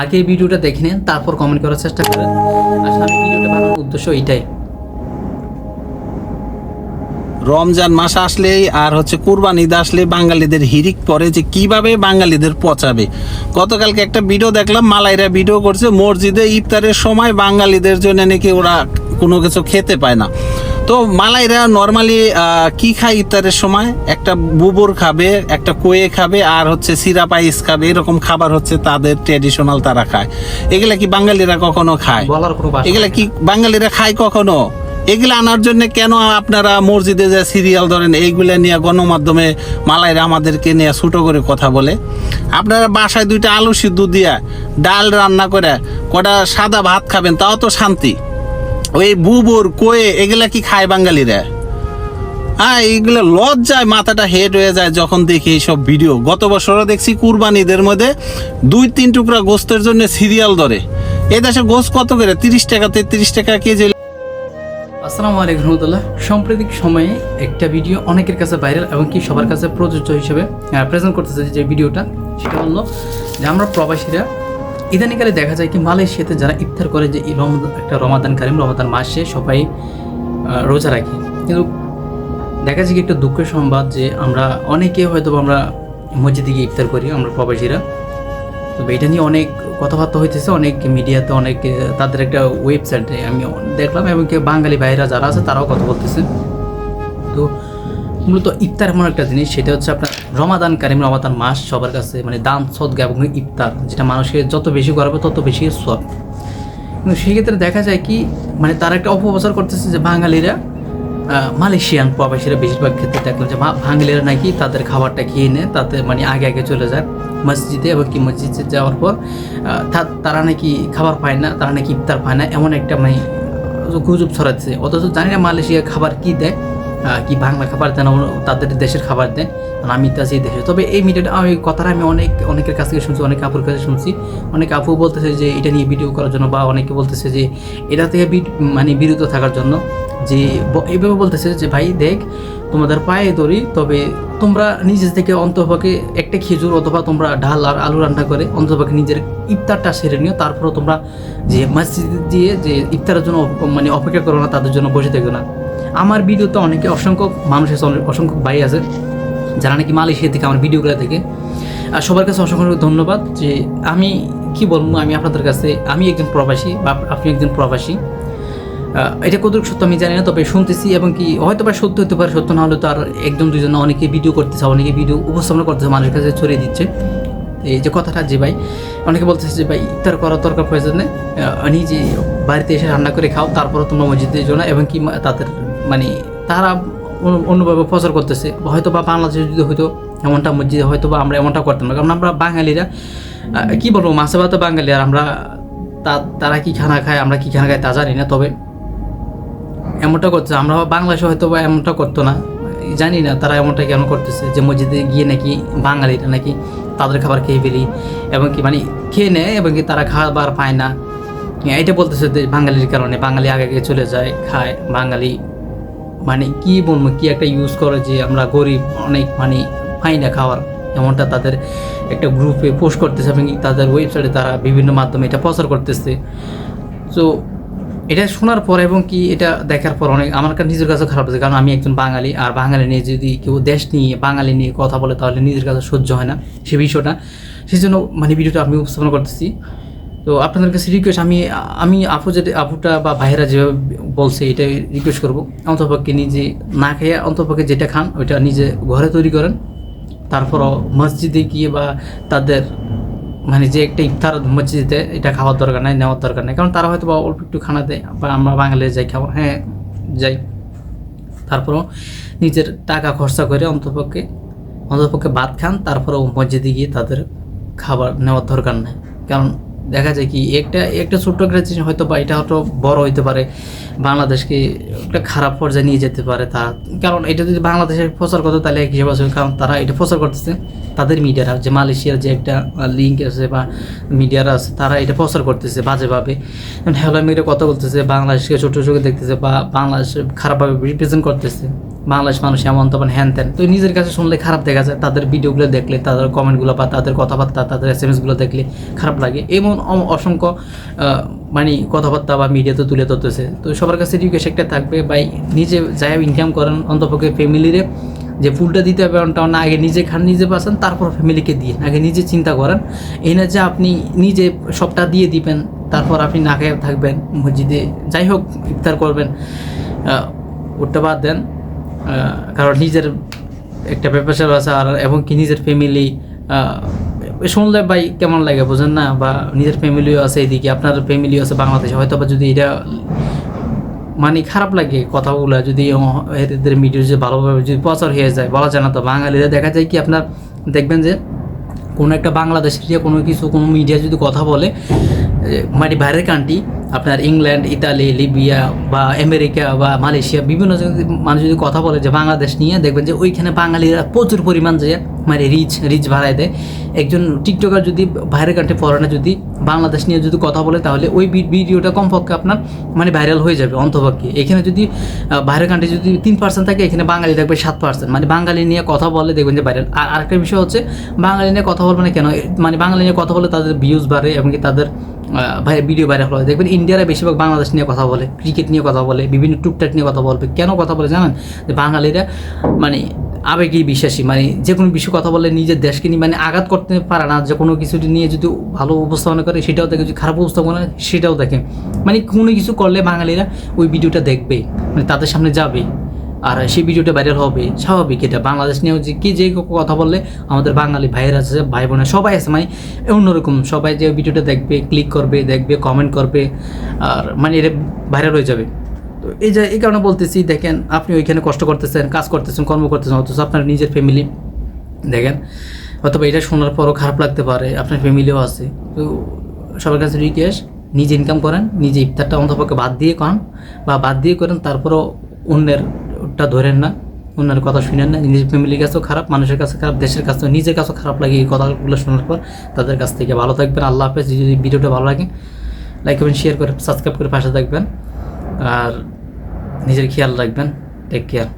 আগে ভিডিওটা দেখে নেন, তারপর কমেন্ট করার চেষ্টা করেন। আসলে আমি ভিডিওটা বানানোর উদ্দেশ্য এইটাই রমজান মাস আসলেই আর হচ্ছে কুরবান ঈদ আসলে বাঙালিদের হিরিক পরে যে কীভাবে বাঙালিদের পচাবে। গতকালকে একটা ভিডিও দেখলাম, মালাইরা ভিডিও করছে, মসজিদে ইফতারের সময় বাঙালিদের জন্য নাকি ওরা কোনো কিছু খেতে পায় না। তো মালাইরা নর্মালি কি খায় ইফতারের সময়? একটা বুবুর খাবে একটা কোয়ে খাবে আর হচ্ছে সিরা পাইস খাবে এরকম খাবার হচ্ছে তাদের ট্রেডিশনাল তারা খায়। এগুলা কি বাঙালিরা কখনো খায়? এগুলা কি বাঙালিরা খায় কখনো? এগুলো আনার জন্য কেন আপনারা মসজিদে যে সিরিয়াল ধরেন এইগুলা নিয়ে গণমাধ্যমে মালাইরা আমাদেরকে নিয়ে ছোটো করে কথা বলে? আপনারা বাসায় দুইটা আলু সিদ্ধ দিয়া ডাল রান্না করে কটা সাদা ভাত খাবেন তাও তো শান্তি। ওই বুবুর, কোয়ে, এগুলা কি খায় বাঙালিরা? হ্যাঁ এইগুলো লজ্জায় মাথাটা হেড হয়ে যায় যখন দেখি এইসব ভিডিও। গত বছরও দেখছি কুরবানিদের মধ্যে দুই তিন টুকরা গোস্তের জন্য সিরিয়াল ধরে। এ দেশে গোস্ত কত করে? তিরিশ টাকা, তেত্রিশ টাকা কেজি আসসালামু আলাইকুম রহমতুল্লাহ। সাম্প্রতিক সময়ে একটা ভিডিও অনেকের কাছে ভাইরাল এবং কি সবার কাছে প্রযোজ্য হিসেবে প্রেজেন্ট করতেছে যে ভিডিওটা। সেটা হলো যে আমরা প্রবাসীরা ইদানিকালে দেখা যায় কি মালয়েশিয়াতে যারা ইফতার করে যে একটা রমাদান কারিম, রমাদান মাসে সবাই রোজা রাখে। কিন্তু দেখা যায় কি একটা দুঃখের সংবাদ যে আমরা অনেকে হয়তো আমরা মসজিদে গিয়ে ইফতার করি, আমরা প্রবাসীরা। তবে এটা নিয়ে অনেক কথাবার্তা হইতেছে, অনেক মিডিয়াতে অনেক, তাদের একটা ওয়েবসাইটে আমি দেখলাম, এবং বাঙালি ভাইরা যারা আছে তারাও কথা বলতেছে। তো মূলত ইফতার এমন একটা জিনিস, সেটা হচ্ছে আপনার রমাদান কারিম, রমাদান মাস সবার কাছে মানে দান সদগা এবং ইফতার, যেটা মানুষের যত বেশি করবে তত বেশি সব কিন্তু সেক্ষেত্রে দেখা যায় কি মানে তারা একটা অপপ্রচার করতেছে যে বাঙালিরা মালয়েশিয়ান প্রবাসীরা বেশিরভাগ ক্ষেত্রে দেখলাম যে বাঙালিরা নাকি তাদের খাবারটা খেয়ে নেয়, তাতে মানে আগে আগে চলে যায় মসজিদে এবং কি মসজিদে যাওয়ার পর তারা নাকি খাবার পায় না, তারা নাকি ইফতার পায় না, এমন একটা মানে গুজব ছড়াচ্ছে। অথচ জানি না মালয়েশিয়া খাবার কি দেয়। কি বাংলা খাবার দেয় না তাদের দেশের খাবার দেয় আর আমি তো আছি দেশে। তবে এই মিডিয়াটা, আমি কথাটা আমি অনেক, অনেকের কাছ থেকে শুনছি, অনেক আপুর কাছে শুনছি। অনেক আপু বলতেছে যে, এটা নিয়ে ভিডিও করার জন্য, বা অনেকে বলতেছে যে, এটা থেকে মানে বিরত থাকার জন্য, যে, ব- এইভাবে বলতেছে যে, ভাই, দেখ, তোমাদের পায়ে ধরি তবে তোমরা নিজের থেকে অন্তপক্ষে একটা খেজুর অথবা তোমরা ডাল আর আলু রান্না করে, অন্তপক্ষে নিজের ইফতারটা সেরে নিও, তারপরেও তোমরা যে, মসজিদ দিয়ে যে, ইফতারের জন্য মানে অপেক্ষা করো না, তাদের জন্য বসে থেকো না। আমার ভিডিওতে অনেকে অসংখ্য মানুষ আছে অসংখ্য ভাই আছে, যারা নাকি মালয়েশিয়া থেকে আমার ভিডিওগুলো থেকে আর সবার কাছে অসংখ্য ধন্যবাদ যে আমি কি বলব, আমি আপনাদের কাছে, আমি একজন প্রবাসী বা আপনি একজন প্রবাসী। এটা কতটুকু সত্য আমি জানি না, তবে শুনতেছি এবং কি হয়তো বা সত্য হতে পারে, সত্য না হলে তো আর একজন দুজন অনেকে ভিডিও করতেছে, অনেকে ভিডিও উপস্থাপনা করতেছে, মানুষের কাছে ছড়িয়ে দিচ্ছে। এই যে কথাটা যে ভাই, অনেকে বলতেছে যে ভাই, ইফতার করার দরকার প্রয়োজন নেই নিজে বাড়িতে এসে রান্না করে খাও তারপরে তোমরা মসজিদে যাও না, এবং কি তাদের মানে তারা অন্যভাবে প্রচার করতেছে। হয়তো বা বাংলাদেশে যদি হয়তো এমনটা মসজিদে, হয়তো বা আমরা এমনটা করতাম না। কারণ আমরা বাঙালিরা কী বলব, মাছে ভাতে বাঙালি আর আমরা তারা কি খানা খায়, আমরা কি খানা খাই তা জানি না। তবে এমনটা করছে আমরা বাংলাদেশে হয়তো বা এমনটা করতো না। জানি না তারা এমনটা কেন করতেছে, যে মসজিদে গিয়ে নাকি বাঙালিরা নাকি তাদের খাবার খেয়ে ফেলি এবং কি মানে খেয়ে নেয় এবং কি তারা খাবার পায় না। এটা বলতেছে যে বাঙালির কারণে। বাঙালি আগে আগে চলে যায়, খায়। বাঙালি মানে কি বলব, কি একটা ইউজ করে যে আমরা গরিব, অনেক মানে পাই না খাওয়ার। এমনটা তাদের একটা গ্রুপে পোস্ট করতেছে এবং তাদের ওয়েবসাইটে তারা বিভিন্ন মাধ্যমে এটা প্রচার করতেছে। তো এটা শোনার পর এবং কি এটা দেখার পর অনেক আমার কাছে নিজের কাছে খারাপ লাগে কারণ আমি একজন বাঙালি, আর বাঙালি নিয়ে যদি কেউ দেশ নিয়ে, বাঙালি নিয়ে কথা বলে তাহলে নিজের কাছে সহ্য হয় না সে বিষয়টা। সেই জন্য মানে ভিডিওটা আমি উপস্থাপন করতেছি। তো আপনাদের কাছে রিকোয়েস্ট আমি আমি আপু যেটা আপুটা বা ভাইয়েরা যেভাবে বলছে এটাই রিকোয়েস্ট করব। অন্তপক্ষে নিজে না খেয়ে অন্তপক্ষে যেটা খান, ওইটা নিজে ঘরে তৈরি করেন। তারপরও মসজিদে গিয়ে বা তাদের মানে যে একটা ইফতার মসজিদে এটা খাওয়ার দরকার নাই, নেওয়ার দরকার নেই। কারণ তারা হয়তো বা অল্প একটু খানা দেয় বা আমরা বাঙালি যাই খাব। হ্যাঁ যাই। তারপরও নিজের টাকা খরচা করে অন্তপক্ষে অন্তপক্ষে ভাত খান, তারপরও মসজিদে গিয়ে তাদের খাবার নেওয়ার দরকার নেই। কারণ দেখা যায় কি, একটা একটা ছোট্ট একটা জিনিস হয়তো বা এটা হয়তো বড় হইতে পারে, বাংলাদেশকে একটা খারাপ পর্যায়ে নিয়ে যেতে পারে তা। কারণ এটা যদি বাংলাদেশে প্রচার করতো তাহলে এক হিসেবে আসবে কারণ তারা এটা প্রচার করতেছে তাদের মিডিয়ারা, যে মালয়েশিয়ার যে একটা লিঙ্ক আছে বা মিডিয়ারা আছে, তারা এটা প্রচার করতেছে বাজেভাবে। হ্যালো মিডিয়া কথা বলতেছে, বাংলাদেশকে ছোট চোখে দেখতেছে বা বাংলাদেশ খারাপভাবে রিপ্রেজেন্ট করতেছে। বাংলাদেশ মানুষ এমন তখন হ্যান ত্যান। তো নিজের কাছে শুনলে খারাপ দেখা যায়। তাদের ভিডিওগুলো দেখলে, তাদের কমেন্টগুলো বা তাদের কথাবার্তা, তাদের এস এম এসগুলো দেখলে খারাপ লাগে। এমন অসংখ্য মানে কথাবার্তা বা মিডিয়াতে তুলে ধরতেছে। তো সবার কাছে রিকোয়েস্ট একটা থাকবে, ভাই, নিজে যাই ইনকাম করেন, অন্তপক্ষে ফ্যামিলিরে যে ফুলটা দিতে হবে ওটা না, আগে নিজে খান, নিজে বাঁচান, তারপর ফ্যামিলিকে দিয়ে। আগে নিজে চিন্তা করেন। এই না যে আপনি নিজে সবটা দিয়ে দিবেন, তারপর আপনি না খেয়ে থাকবেন, মসজিদে যাই হোক ইফতার করবেন ওটা বাদ দেন। কারণ নিজের একটা ব্যাপার আছে আর এবং কি নিজের ফ্যামিলি শুনলে ভাই কেমন লাগে বোঝেন না? বা নিজের ফ্যামিলিও আছে এদিকে, আপনার ফ্যামিলিও আছে বাংলাদেশে হয়তো বা যদি এটা মানে খারাপ লাগে কথাগুলো, যদি এদের মিডিয়া যদি ভালোভাবে যদি প্রচার হয়ে যায়, বলা যায় না তো। বাঙালিরা দেখা যায় কি আপনার, দেখবেন যে কোনো একটা বাংলাদেশের কোনো কিছু, কোনো মিডিয়া যদি কথা বলে মানে বাইরের কান্ট্রি আপনার ইংল্যান্ড, ইতালি, লিবিয়া বা আমেরিকা বা মালয়েশিয়া বিভিন্ন মানুষ যদি কথা বলে যে বাংলাদেশ নিয়ে, দেখবেন যে ওইখানে বাঙালিরা প্রচুর পরিমাণ যে মানে রিচ রিচ বাড়ায় দেয়। একজন টিকটকার যদি বাইরের কান্ট্রি ফরেনে যদি বাংলাদেশ নিয়ে যদি কথা বলে, তাহলে ওই ভিডিওটা কমপক্ষে আপনার মানে ভাইরাল হয়ে যাবে অন্তপক্ষে এখানে যদি বাইরের কান্ট্রি যদি তিন পার্সেন্ট থাকে, এখানে বাঙালি থাকবে সাত পার্সেন্ট মানে বাঙালি নিয়ে কথা বলে দেখবেন যে ভাইরাল আর আরেকটা বিষয় হচ্ছে, বাঙালি নিয়ে কথা বলবে না কেন? মানে বাঙালি নিয়ে কথা বলে তাদের ভিউজ বাড়ে এবং তাদের ভাই ভিডিও ভাইরাল হয়। দেখবেন ইন্ডিয়ারা বেশিরভাগ বাংলাদেশ নিয়ে কথা বলে ক্রিকেট নিয়ে কথা বলে, বিভিন্ন টুকটাক নিয়ে কথা বলবে। কেন কথা বলে জানেন? যে বাঙালিরা মানে আবেগী বিশ্বাসী মানে যে কোনো বিষয়ে কথা বলে নিজের দেশকে নিয়ে মানে আঘাত করতে পারে না, যে কোনো কিছু নিয়ে যদি ভালো উপস্থাপনা করে, সেটাও দেখে, যদি খারাপ উপস্থাপনা সেটাও দেখে। মানে কোনো কিছু করলে বাঙালিরা ওই ভিডিওটা দেখবে মানে তাদের সামনে যাবে, আর সেই ভিডিওটা ভাইরাল হবে, স্বাভাবিক এটা। বাংলাদেশ নিয়েও যে কি যে কথা বললে, আমাদের বাঙালি ভাইয়েরা আছে, ভাই বোনের সবাই আছে মানে অন্যরকম, সবাই যে ভিডিওটা দেখবে ক্লিক করবে, দেখবে কমেন্ট করবে, আর মানে এটা ভাইরাল হয়ে যাবে। এই যে, এই কারণে বলতেছি, দেখেন, আপনি ওইখানে কষ্ট করতেছেন, কাজ করতেছেন, কর্ম করতেছেন, অথচ আপনার নিজের ফ্যামিলি দেখেন, অথবা এটা শোনার পরও খারাপ লাগতে পারে, আপনার ফ্যামিলিও আছে, তো সবার কাছে রিকোয়েস্ট নিজে ইনকাম করেন, নিজে ইফতারটা অন্তপক্ষে বাদ দিয়ে করেন বা বাদ দিয়ে করেন, তারপরও অন্যেরটা ধরেন না, অন্যের কথা শুনেন না, নিজের ফ্যামিলির কাছেও খারাপ, মানুষের কাছে খারাপ, দেশের কাছেও, নিজের কাছেও খারাপ লাগে এই কথাগুলো শোনার পর, তাদের কাছ থেকে ভালো থাকবেন, আল্লাহ হাফেজ, যদি ভিডিওটা ভালো লাগে লাইক করবেন শেয়ার করে সাবস্ক্রাইব করে পাশে থাকবেন, আর নিজের খেয়াল রাখবেন টেক কেয়ার